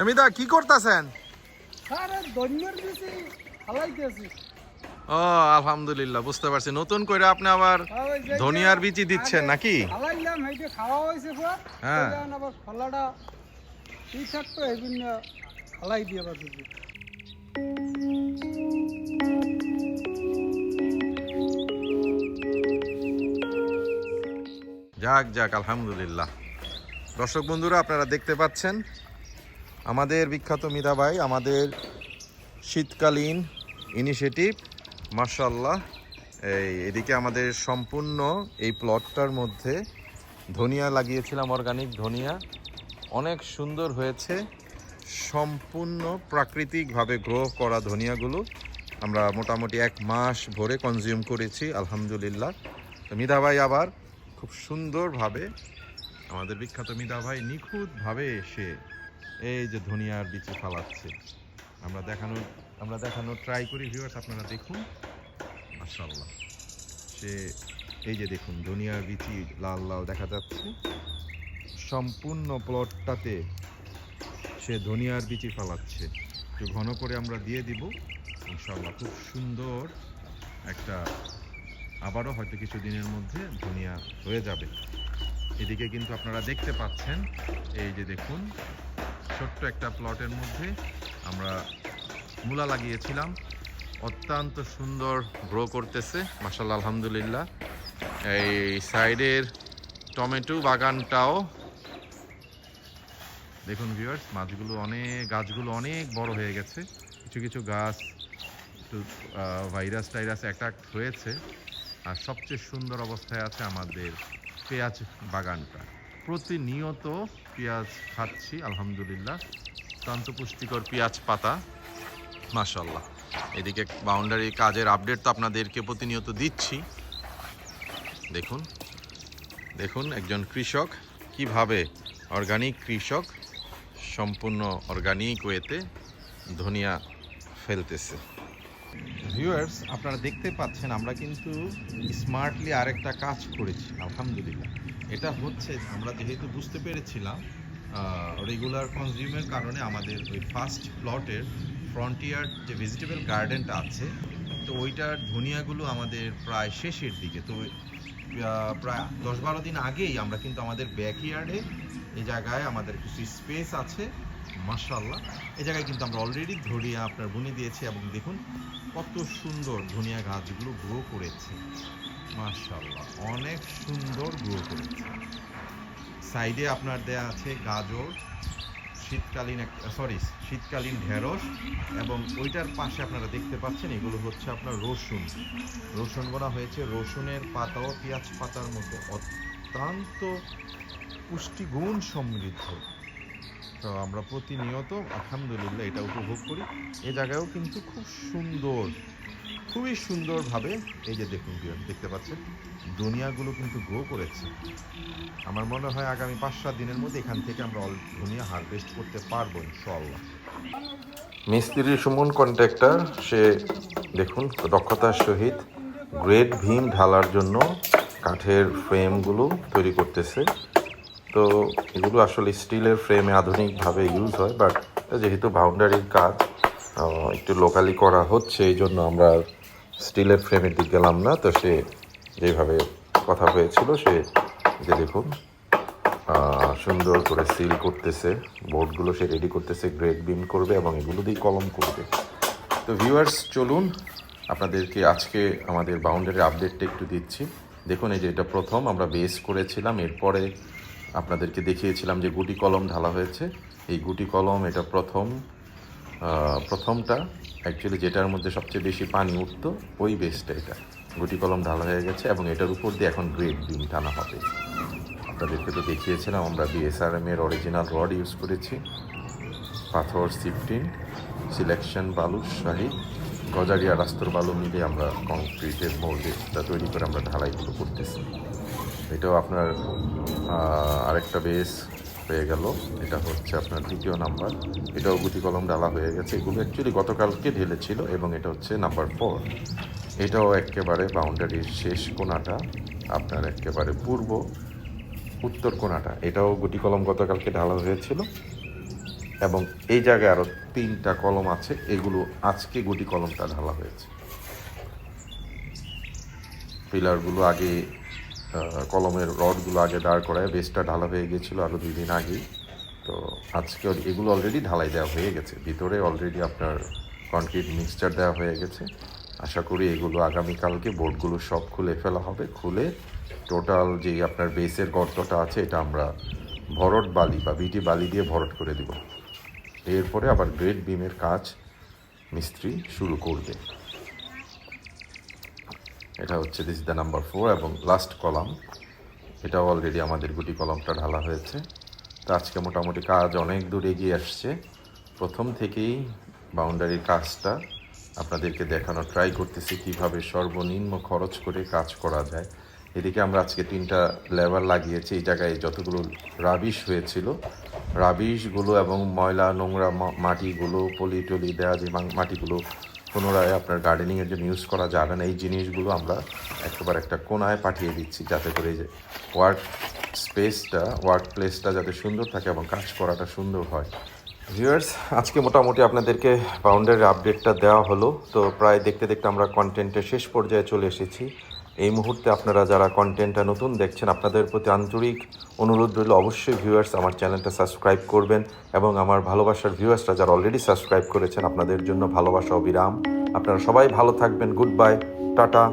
এমিদা কি করতেছেন? ও আলহামদুলিল্লাহ বুঝতে পারছি। নতুন করে আপনি আবার ধনিয়ার বিচি দিচ্ছেন নাকি? হ্যাঁ। যাক যাক আলহামদুলিল্লাহ। দর্শক বন্ধুরা আপনারা দেখতে পাচ্ছেন আমাদের বিখ্যাত মিতা ভাই, আমাদের শীতকালীন ইনিশিয়েটিভ মার্শাল্লাহ এই এদিকে আমাদের সম্পূর্ণ এই প্লটটার মধ্যে ধনিয়া লাগিয়েছিলাম অর্গানিক ধনিয়া। অনেক সুন্দর হয়েছে। সম্পূর্ণ প্রাকৃতিকভাবে গ্রো করা ধনিয়াগুলো আমরা মোটামুটি এক মাস ভরে কনজিউম করেছি, আলহামদুলিল্লাহ। তো মিধা ভাই আবার খুব সুন্দরভাবে, আমাদের বিখ্যাত মিধা ভাই নিখুঁতভাবে এসে এই যে ধনিয়ার বিচি ফালাচ্ছে। আমরা দেখানো, আমরা দেখানোর ট্রাই করি ভিউয়ার্স আপনারা দেখুন। মাশাল্লাহ সে, এই যে দেখুন ধনিয়ার বিচি লাল লাল দেখা যাচ্ছে। সম্পূর্ণ প্লটটাতে সে ধনিয়ার বিচি ফালাচ্ছে। একটু ঘন করে আমরা দিয়ে দিব। ইনশাল্লাহ খুব সুন্দর একটা, আবারও হয়তো কিছু দিনের মধ্যে ধনিয়া হয়ে যাবে। এদিকে কিন্তু আপনারা দেখতে পাচ্ছেন, এই যে দেখুন ছোট্ট একটা প্লটের মধ্যে আমরা মূলা লাগিয়েছিলাম। অত্যন্ত সুন্দর গ্রো করতেছে মাসাল্লাহ আলহামদুলিল্লাহ। এই সাইডের টমেটো বাগানটাও, দেখুন ভিউয়ার্স মাছগুলো অনেক, গাছগুলো অনেক বড় হয়ে গেছে। কিছু কিছু গাছ একটু ভাইরাস টাইরাস অ্যাটাক হয়েছে। আর সবচেয়ে সুন্দর অবস্থায় আছে আমাদের পেঁয়াজ বাগানটা। প্রতিনিয়ত পেঁয়াজ খাচ্ছি, আলহামদুলিল্লাহ। অত্যন্ত পুষ্টিকর পেঁয়াজ পাতা মাশাল্লাহ এদিকে বাউন্ডারি কাজের আপডেট তো আপনাদেরকে প্রতিনিয়ত দিচ্ছি। দেখুন দেখুন একজন কৃষক কীভাবে অর্গানিক কৃষক সম্পূর্ণ অর্গানিক ওয়েতে ধনিয়া ফেলতেছে। ভিউয়ার্স আপনারা দেখতে পাচ্ছেন, আমরা কিন্তু স্মার্টলি আরেকটা কাজ করেছি, আলহামদুলিল্লাহ। এটা হচ্ছে, আমরা যেহেতু বুঝতে পেরেছিলাম রেগুলার কনজিউমের কারণে আমাদের ওই ফার্স্ট প্লটের ফ্রন্টিয়ার যে ভেজিটেবল গার্ডেনটা আছে, তো ওইটার ধনিয়াগুলো আমাদের প্রায় শেষের দিকে। তো প্রায় দশ বারো দিন আগেই আমরা কিন্তু আমাদের ব্যাকইয়ার্ডে এই জায়গায় আমাদের কিছু স্পেস আছে মার্শাল্লাহ এই জায়গায় কিন্তু আমরা অলরেডি ধরিয়া আপনার বুনে দিয়েছি এবং দেখুন কত সুন্দর ধনিয়া গাছগুলো গ্রো করেছে। মার্শাল্লাহ অনেক সুন্দর গ্রো করেছে। সাইডে আপনার দেয়া আছে গাজর, শীতকালীন সরি, শীতকালীন ঢেঁড়স এবং ওইটার পাশে আপনারা দেখতে পাচ্ছেন এগুলো হচ্ছে আপনার রসুন। রসুন করা হয়েছে, রসুনের পাতা ও পেঁয়াজ পাতার মধ্যে অত্যন্ত পুষ্টিগুণ সমৃদ্ধ। তো আমরা প্রতিনিয়ত, আলহামদুলিল্লাহ, এটা উপভোগ করি। এ জায়গায়ও কিন্তু খুব সুন্দর খুবই সুন্দরভাবে, এই যে দেখুন দেখতে পাচ্ছেন দুনিয়াগুলো কিন্তু গ্রো করেছে। আমার মনে হয় আগামী পাঁচ সাত দিনের মধ্যে এখান থেকে আমরা অল দুনিয়া হারভেস্ট করতে পারব ইনশাল্লাহ মিস্ত্রি সুমন কন্ট্রাক্টর সে দেখুন দক্ষতার সহিত গ্রেট ভীম ঢালার জন্য কাঠের ফ্রেমগুলো তৈরি করতেছে। তো এগুলো আসলে স্টিলের ফ্রেমে আধুনিকভাবে ইউজ হয় বাট যেহেতু বাউন্ডারির কাজ একটু লোকালি করা হচ্ছে, এই জন্য আমরা স্টিলের ফ্রেমের দিক গেলাম না, তো সে যেভাবে কথা হয়েছিল, সে যে দেখুন সুন্দর করে সিল করতেছে বোর্ডগুলো সে রেডি করতেছে গ্রেড বিম করবে এবং এগুলো দিয়ে কলম করবে। তো ভিউয়ার্স চলুন, আপনাদেরকে আজকে আমাদের বাউন্ডারি আপডেটটা একটু দিচ্ছি। দেখুন, এই যে এটা প্রথম, আমরা বেস করেছিলাম, এরপরে আপনাদেরকে দেখিয়েছিলাম যে গুটি কলম ঢালা হয়েছে। এই গুটি কলম, এটা প্রথম প্রথমটা অ্যাকচুয়ালি যেটার মধ্যে সবচেয়ে বেশি পানি উঠতো, ওই বেসটা এটা। গুটি কলম ঢালা হয়ে গেছে এবং এটার উপর দিয়ে এখন গ্রেড বিম টানা হবে। আপনাদেরকে তো দেখিয়েছিলাম, আমরা বিএসআরএম এর অরিজিনাল রড ইউজ করেছি। পাথর সিফটিন সিলেকশন বালু শাহি, গজারিয়া রাস্তর বালু মিলে আমরা কংক্রিটের মোল্ডেটা তৈরি করে আমরা ঢালাইগুলো করতেছি। এটাও আপনার আরেকটা বেস হয়ে গেল। এটা হচ্ছে আপনার দ্বিতীয় নাম্বার। এটাও গুটি কলম ডালা হয়ে গেছে। এগুলো অ্যাকচুয়ালি গতকালকে ঢেলেছিল এবং এটা হচ্ছে নাম্বার ফোর। এটাও একেবারে বাউন্ডারির শেষ কোণাটা, আপনার একেবারে পূর্ব উত্তর কোণাটা। এটাও গুটি কলম গতকালকে ঢালা হয়েছিল। এবং এই জায়গায় আরও তিনটা কলম আছে। এগুলো আজকে গুটি কলমটা ঢালা হয়েছে। পিলারগুলো আগে কলমের রডগুলো আগে দাঁড় করায়, বেসটা ঢালা হয়ে গিয়েছিল আরও দুই দিন আগেই। তো আজকে এগুলো অলরেডি ঢালাই দেওয়া হয়ে গেছে। ভিতরে অলরেডি আপনার কনক্রিট মিক্সচার দেওয়া হয়ে গেছে। আশা করি এগুলো আগামীকালকে বোর্ডগুলো সব খুলে ফেলা হবে। খুলে টোটাল যে আপনার বেসের গর্তটা আছে, এটা আমরা ভরট বালি বা বিটি বালি দিয়ে ভরট করে দিব। এরপরে আবার গ্রেড বিমের কাজ মিস্ত্রি শুরু করবে। এটা হচ্ছে দিস দ্য নাম্বার ফোর এবং লাস্ট কলাম এটাও অলরেডি আমাদের গুটি কলমটা ঢালা হয়েছে। তো আজকে মোটামুটি কাজ অনেক দূর এগিয়ে আসছে। প্রথম থেকেই বাউন্ডারির কাজটা আপনাদেরকে দেখানো ট্রাই করতেছি কীভাবে সর্বনিম্ন খরচ করে কাজ করা যায়। এদিকে আমরা আজকে তিনটা লেবার লাগিয়েছি। এই জায়গায় যতগুলো রাবিশ হয়েছিল রাবিশগুলো এবং ময়লা, নোংরা মাটিগুলো পলি টলি দেওয়া যে মাটিগুলো পুনরায় আপনার গার্ডেনিংয়ের জন্য ইউজ করা যাবে না। এই জিনিসগুলো আমরা একবার একটা কোনায় পাঠিয়ে দিচ্ছি যাতে করে যে ওয়ার্ক স্পেসটা ওয়ার্ক প্লেসটা যাতে সুন্দর থাকে এবং কাজ করাটা সুন্দর হয়। ভিউয়ার্স আজকে মোটামুটি আপনাদেরকে বাউন্ডারির আপডেটটা দেওয়া হলো। তো প্রায় দেখতে দেখতে আমরা কন্টেন্টের শেষ পর্যায়ে চলে এসেছি। এই মুহূর্তে আপনারা যারা কন্টেন্টটা নতুন দেখছেন, আপনাদের প্রতি আন্তরিক অনুরোধ রইল। অবশ্যই ভিউয়ার্স আমার চ্যানেলটা সাবস্ক্রাইব করবেন এবং আমার ভালোবাসার ভিউয়ার্সরা যারা অলরেডি সাবস্ক্রাইব করেছেন, আপনাদের জন্য ভালোবাসা অবিরাম। আপনারা সবাই ভালো থাকবেন। Good bye tata.